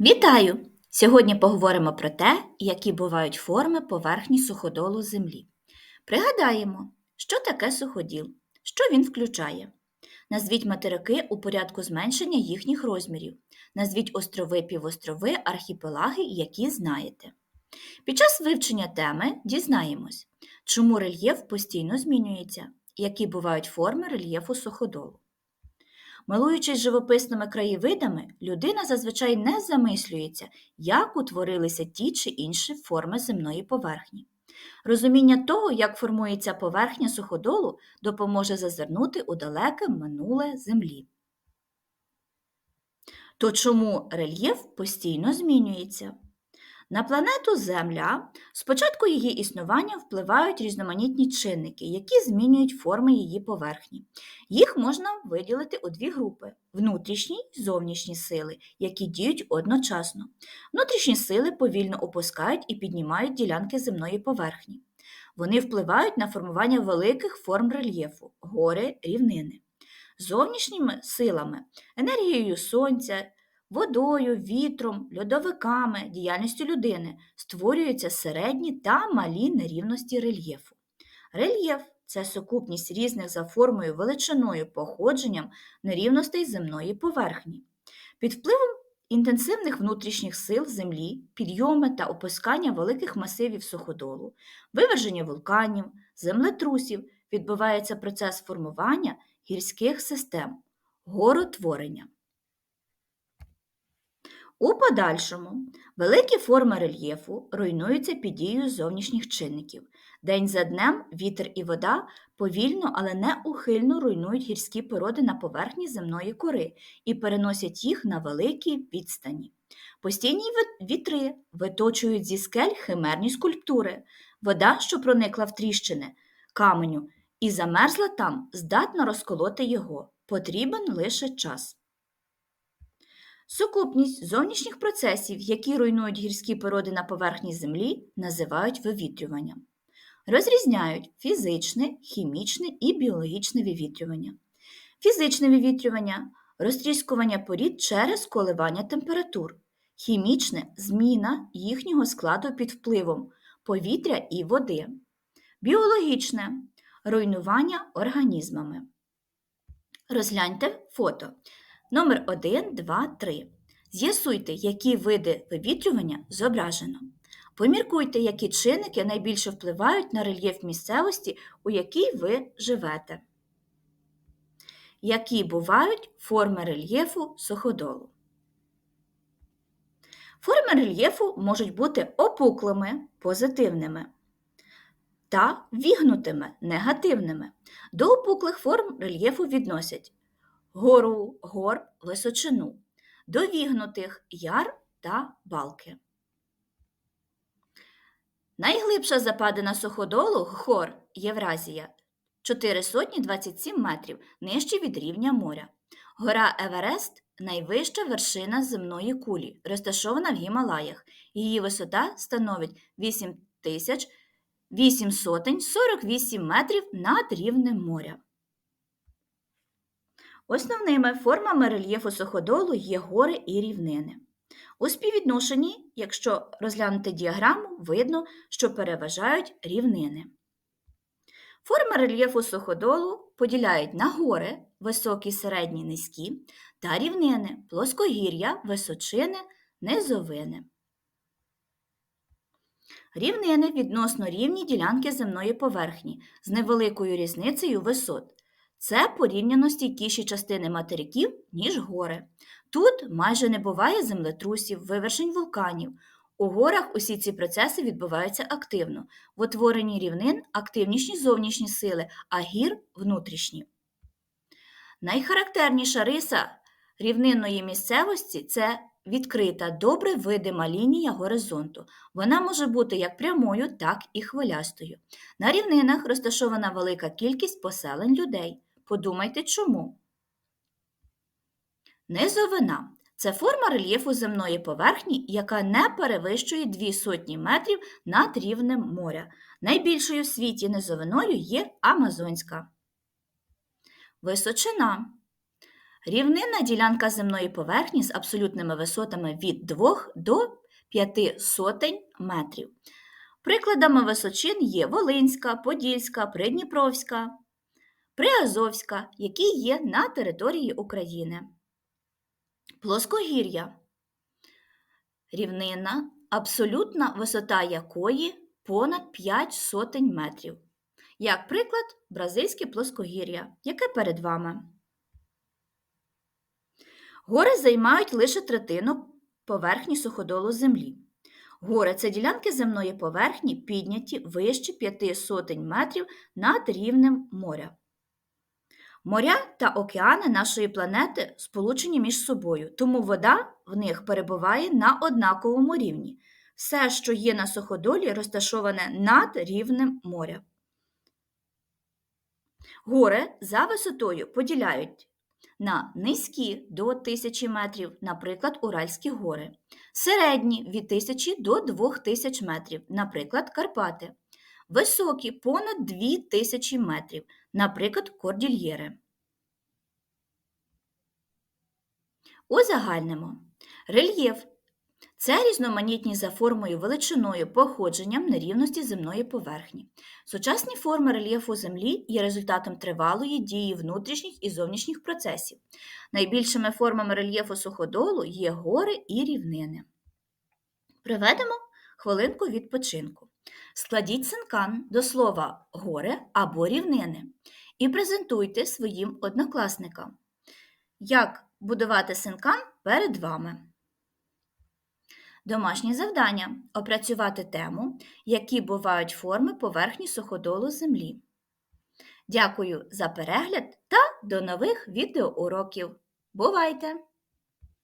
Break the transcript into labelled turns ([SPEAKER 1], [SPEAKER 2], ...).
[SPEAKER 1] Вітаю! Сьогодні поговоримо про те, які бувають форми поверхні суходолу Землі. Пригадаємо, що таке суходіл, що він включає. Назвіть материки у порядку зменшення їхніх розмірів. Назвіть острови, півострови, архіпелаги, які знаєте. Під час вивчення теми дізнаємось, чому рельєф постійно змінюється, які бувають форми рельєфу суходолу. Милуючись живописними краєвидами, людина зазвичай не замислюється, як утворилися ті чи інші форми земної поверхні. Розуміння того, як формується поверхня суходолу, допоможе зазирнути у далеке минуле землі. То чому рельєф постійно змінюється? На планету Земля спочатку її існування впливають різноманітні чинники, які змінюють форми її поверхні. Їх можна виділити у дві групи внутрішні і зовнішні сили, які діють одночасно. Внутрішні сили повільно опускають і піднімають ділянки земної поверхні. Вони впливають на формування великих форм рельєфу, гори, рівнини. Зовнішніми силами, енергією сонця, Водою, вітром, льодовиками, діяльністю людини створюються середні та малі нерівності рельєфу. Рельєф це сукупність різних за формою величиною походженням нерівностей земної поверхні. Під впливом інтенсивних внутрішніх сил землі, підйоми та опускання великих масивів суходолу, виверження вулканів, землетрусів відбувається процес формування гірських систем, горотворення. У подальшому великі форми рельєфу руйнуються під дією зовнішніх чинників. День за днем вітер і вода повільно, але неухильно руйнують гірські породи на поверхні земної кори і переносять їх на великі відстані. Постійні вітри виточують зі скель химерні скульптури. Вода, що проникла в тріщини каменю і замерзла там, здатна розколоти його. Потрібен лише час. Сукупність зовнішніх процесів, які руйнують гірські породи на поверхні Землі, називають вивітрюванням. Розрізняють фізичне, хімічне і біологічне вивітрювання. Фізичне вивітрювання розтріскування порід через коливання температур, хімічне зміна їхнього складу під впливом повітря і води, біологічне руйнування організмами. Розгляньте фото. Номер 1, 2, 3. З'ясуйте, які види вивітрювання зображено. Поміркуйте, які чинники найбільше впливають на рельєф місцевості, у якій ви живете. Які бувають форми рельєфу суходолу. Форми рельєфу можуть бути опуклими позитивними та вігнутими негативними. До опуклих форм рельєфу відносять гору гор височину, до вігнутих яр та балки. Найглибша западина суходолу гор Євразія 427 метрів нижче від рівня моря. Гора Еверест найвища вершина земної кулі, розташована в Гімалаях. Її висота становить 8848 метрів над рівнем моря. Основними формами рельєфу суходолу є гори і рівнини. У співвідношенні, якщо розглянути діаграму, видно, що переважають рівнини. Форми рельєфу суходолу поділяють на гори, високі, середні, низькі, та рівнини, плоскогір'я, височини, низовини. Рівнини відносно рівні ділянки земної поверхні з невеликою різницею висот. Це порівняно стійкіші частини материків, ніж гори. Тут майже не буває землетрусів, вивершень вулканів. У горах усі ці процеси відбуваються активно. В утворенні рівнин активніші зовнішні сили, а гір внутрішні. Найхарактерніша риса рівнинної місцевості це відкрита, добре видима лінія горизонту. Вона може бути як прямою, так і хвилястою. На рівнинах розташована велика кількість поселень людей. Подумайте чому. Низовина це форма рельєфу земної поверхні, яка не перевищує 2 сотні метрів над рівнем моря. Найбільшою в світі низовиною є Амазонська. Височина. Рівнинна ділянка земної поверхні з абсолютними висотами від 2 до 5 сотень метрів. Прикладами височин є Волинська, Подільська, Придніпровська, Приазовська, які є на території України. Плоскогір'я. Рівнина, абсолютна висота якої понад 5 сотень метрів. Як приклад, бразильське плоскогір'я, яке перед вами. Гори займають лише третину поверхні суходолу землі. Гори це ділянки земної поверхні, підняті вище 5 сотень метрів над рівнем моря. Моря та океани нашої планети сполучені між собою, тому вода в них перебуває на однаковому рівні. Все, що є на суходолі, розташоване над рівнем моря. Гори за висотою поділяють на низькі до 1000 метрів, наприклад, Уральські гори, середні від 1000 до 2000 метрів, наприклад, Карпати, високі понад 2000 метрів, наприклад, Кордільєри. Узагальнимо. Рельєф це різноманітні за формою, величиною, походженням нерівності земної поверхні. Сучасні форми рельєфу Землі є результатом тривалої дії внутрішніх і зовнішніх процесів. Найбільшими формами рельєфу суходолу є гори і рівнини. Приведемо хвилинку відпочинку. Складіть синкан до слова гори або рівнини і презентуйте своїм однокласникам. Як будувати синкан перед вами? Домашнє завдання опрацювати тему, які бувають форми поверхні суходолу Землі. Дякую за перегляд та до нових відеоуроків. Бувайте!